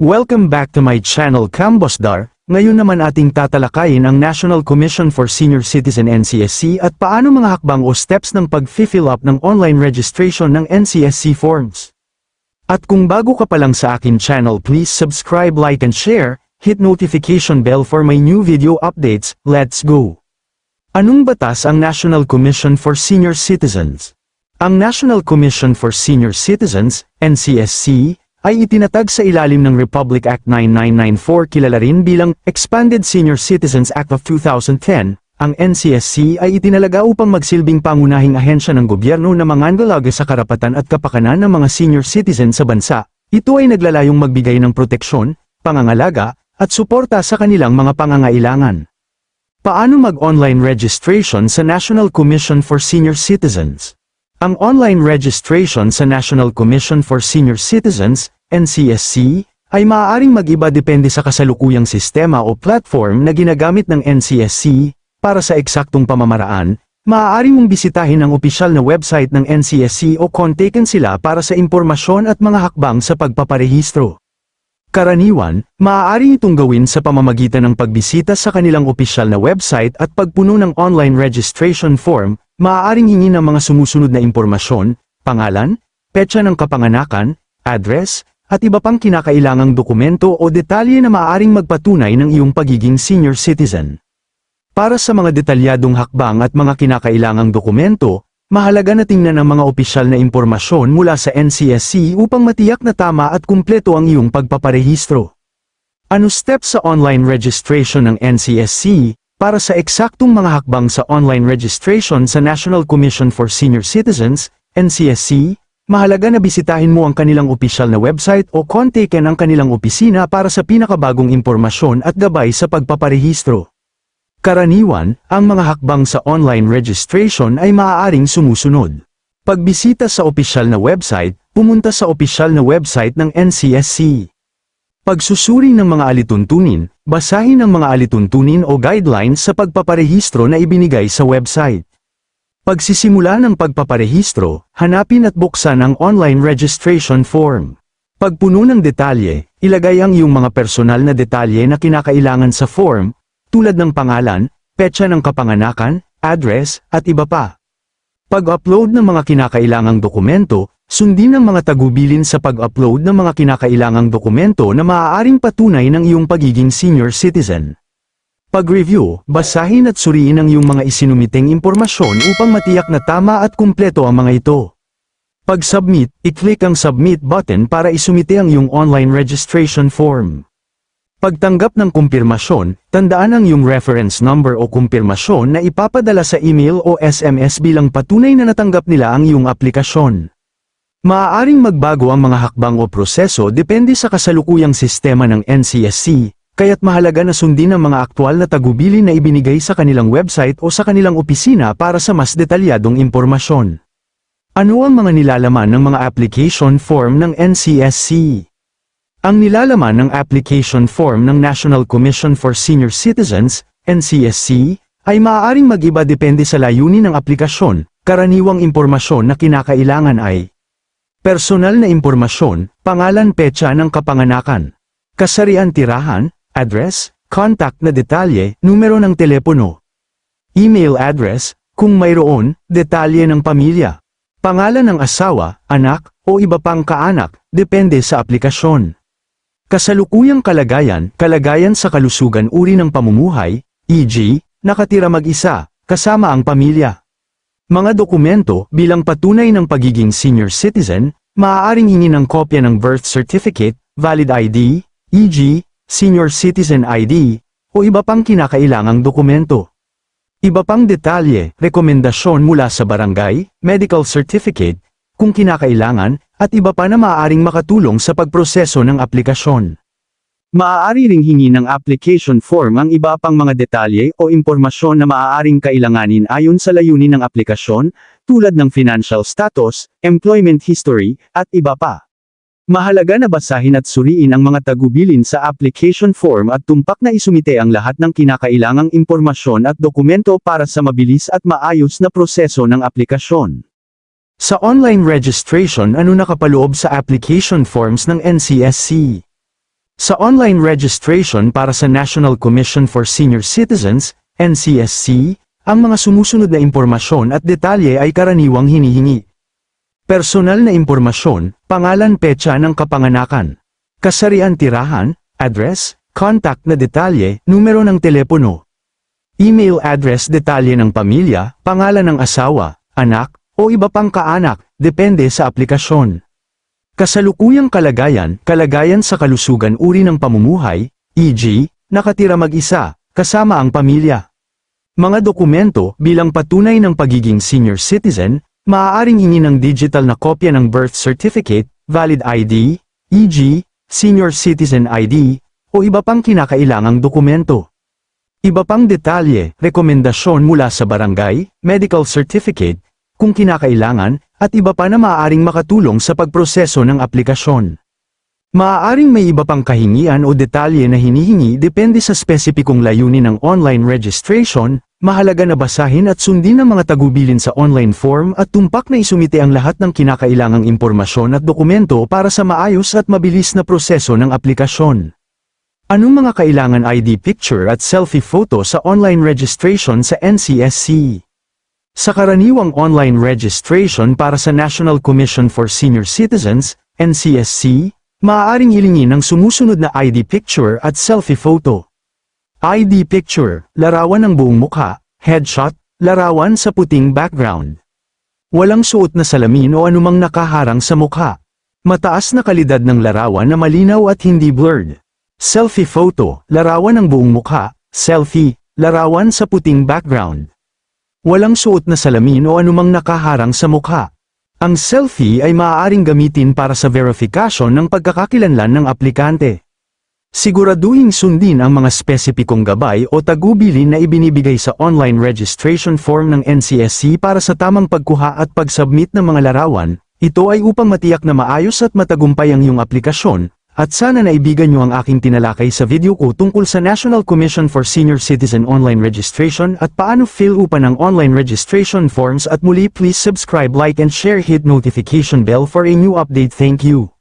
Welcome back to my channel Kambosdar. Ngayon naman ating tatalakayin ang National Commission for Senior Citizen NCSC at paano mga hakbang o steps ng pag-fill up ng online registration ng NCSC forms. At kung bago ka pa lang sa akin channel please subscribe, like and share, hit notification bell for my new video updates, let's go! Anong batas ang National Commission for Senior Citizens? Ang National Commission for Senior Citizens, NCSC, ay itinatag sa ilalim ng Republic Act 9994 kilala rin bilang Expanded Senior Citizens Act of 2010. Ang NCSC ay itinalaga upang magsilbing pangunahing ahensya ng gobyerno na mangangalaga sa karapatan at kapakanan ng mga senior citizen sa bansa. Ito ay naglalayong magbigay ng proteksyon, pangangalaga, at suporta sa kanilang mga pangangailangan. Paano mag-online registration sa National Commission for Senior Citizens? Ang online registration sa National Commission for Senior Citizens, NCSC, ay maaaring mag-iba depende sa kasalukuyang sistema o platform na ginagamit ng NCSC, para sa eksaktong pamamaraan, maaari mong bisitahin ang opisyal na website ng NCSC o kontakin sila para sa impormasyon at mga hakbang sa pagpaparehistro. Karaniwan, maaari itong gawin sa pamamagitan ng pagbisita sa kanilang opisyal na website at pagpuno ng online registration form, maaaring hingin ng mga sumusunod na impormasyon, pangalan, petsa ng kapanganakan, address, at iba pang kinakailangang dokumento o detalye na maaaring magpatunay ng iyong pagiging senior citizen. Para sa mga detalyadong hakbang at mga kinakailangang dokumento, mahalaga na tingnan ang mga opisyal na impormasyon mula sa NCSC upang matiyak na tama at kumpleto ang iyong pagpaparehistro. Ano steps sa online registration ng NCSC? Para sa eksaktong mga hakbang sa online registration sa National Commission for Senior Citizens, NCSC, mahalaga na bisitahin mo ang kanilang opisyal na website o kontakin ang kanilang opisina para sa pinakabagong impormasyon at gabay sa pagpaparehistro. Karaniwan, ang mga hakbang sa online registration ay maaaring sumusunod. Pagbisita sa opisyal na website, pumunta sa opisyal na website ng NCSC. Pagsusuri ng mga alituntunin, basahin ang mga alituntunin o guidelines sa pagpaparehistro na ibinigay sa website. Pagsisimula ng pagpaparehistro, hanapin at buksan ang online registration form. Pagpuno ng detalye, ilagay ang iyong mga personal na detalye na kinakailangan sa form, tulad ng pangalan, petsa ng kapanganakan, address, at iba pa. Pag-upload ng mga kinakailangang dokumento, sundin ang mga tagubilin sa pag-upload ng mga kinakailangang dokumento na maaaring patunay ng iyong pagiging senior citizen. Pag-review, basahin at suriin ang iyong mga isinumiting impormasyon upang matiyak na tama at kumpleto ang mga ito. Pag-submit, i-click ang Submit button para isumite ang iyong online registration form. Pagtanggap ng kumpirmasyon, tandaan ang iyong reference number o kumpirmasyon na ipapadala sa email o SMS bilang patunay na natanggap nila ang iyong aplikasyon. Maaaring magbago ang mga hakbang o proseso depende sa kasalukuyang sistema ng NCSC, kaya't mahalaga na sundin ang mga aktwal na tagubilin na ibinigay sa kanilang website o sa kanilang opisina para sa mas detalyadong impormasyon. Ano ang mga nilalaman ng mga application form ng NCSC? Ang nilalaman ng application form ng National Commission for Senior Citizens, NCSC, ay maaaring mag-iba depende sa layunin ng aplikasyon, karaniwang impormasyon na kinakailangan ay Personal na impormasyon, pangalan petsa ng kapanganakan, kasarian tirahan, address, contact na detalye, numero ng telepono, email address, kung mayroon, detalye ng pamilya, pangalan ng asawa, anak, o iba pang kaanak, depende sa aplikasyon. Kasalukuyang kalagayan, kalagayan sa kalusugan uri ng pamumuhay, e.g., nakatira mag-isa, kasama ang pamilya. Mga dokumento bilang patunay ng pagiging senior citizen, maaaring hingin ng kopya ng birth certificate, valid ID, e.g., senior citizen ID, o iba pang kinakailangang dokumento. Iba pang detalye, rekomendasyon mula sa barangay, medical certificate, kung kinakailangan, at iba pa na maaaring makatulong sa pagproseso ng aplikasyon. Maaari ring hingi ng application form ang iba pang mga detalye o impormasyon na maaaring kailanganin ayon sa layunin ng aplikasyon, tulad ng financial status, employment history, at iba pa. Mahalaga na basahin at suriin ang mga tagubilin sa application form at tumpak na isumite ang lahat ng kinakailangang impormasyon at dokumento para sa mabilis at maayos na proseso ng aplikasyon. Sa online registration ano nakapaloob sa application forms ng NCSC? Sa online registration para sa National Commission for Senior Citizens, NCSC, ang mga sumusunod na impormasyon at detalye ay karaniwang hinihingi. Personal na impormasyon, pangalan petsa ng kapanganakan. Kasarian tirahan, address, contact na detalye, numero ng telepono. Email address detalye ng pamilya, pangalan ng asawa, anak, o iba pang kaanak, depende sa aplikasyon. Kasalukuyang kalagayan, kalagayan sa kalusugan uri ng pamumuhay, e.g., nakatira mag-isa, kasama ang pamilya. Mga dokumento bilang patunay ng pagiging senior citizen, maaaring hingi ng digital na kopya ng birth certificate, valid ID, e.g., senior citizen ID, o iba pang kinakailangang dokumento. Iba pang detalye, rekomendasyon mula sa barangay, medical certificate, kung kinakailangan, at iba pa na maaaring makatulong sa pagproseso ng aplikasyon. Maaaring may iba pang kahingian o detalye na hinihingi depende sa spesipikong layunin ng online registration, mahalaga na basahin at sundin ang mga tagubilin sa online form at tumpak na isumite ang lahat ng kinakailangang impormasyon at dokumento para sa maayos at mabilis na proseso ng aplikasyon. Anong mga kailangan ID picture at selfie photo sa online registration sa NCSC? Sa karaniwang online registration para sa National Commission for Senior Citizens, NCSC, maaaring hilingin ng sumusunod na ID picture at selfie photo. ID picture, larawan ng buong mukha, headshot, larawan sa puting background. Walang suot na salamin o anumang nakaharang sa mukha. Mataas na kalidad ng larawan na malinaw at hindi blurred. Selfie photo, larawan ng buong mukha, selfie, larawan sa puting background. Walang suot na salamin o anumang nakaharang sa mukha. Ang selfie ay maaaring gamitin para sa verification ng pagkakakilanlan ng aplikante. Siguraduhin sundin ang mga spesipikong gabay o tagubilin na ibinibigay sa online registration form ng NCSC para sa tamang pagkuha at pag-submit ng mga larawan, ito ay upang matiyak na maayos at matagumpay ang iyong aplikasyon, at sana naibigan nyo ang aking tinalakay sa video ko tungkol sa National Commission for Senior Citizen Online Registration at paano fill upan ang online registration forms. At muli please subscribe like and share. Hit notification bell for a new update. Thank you.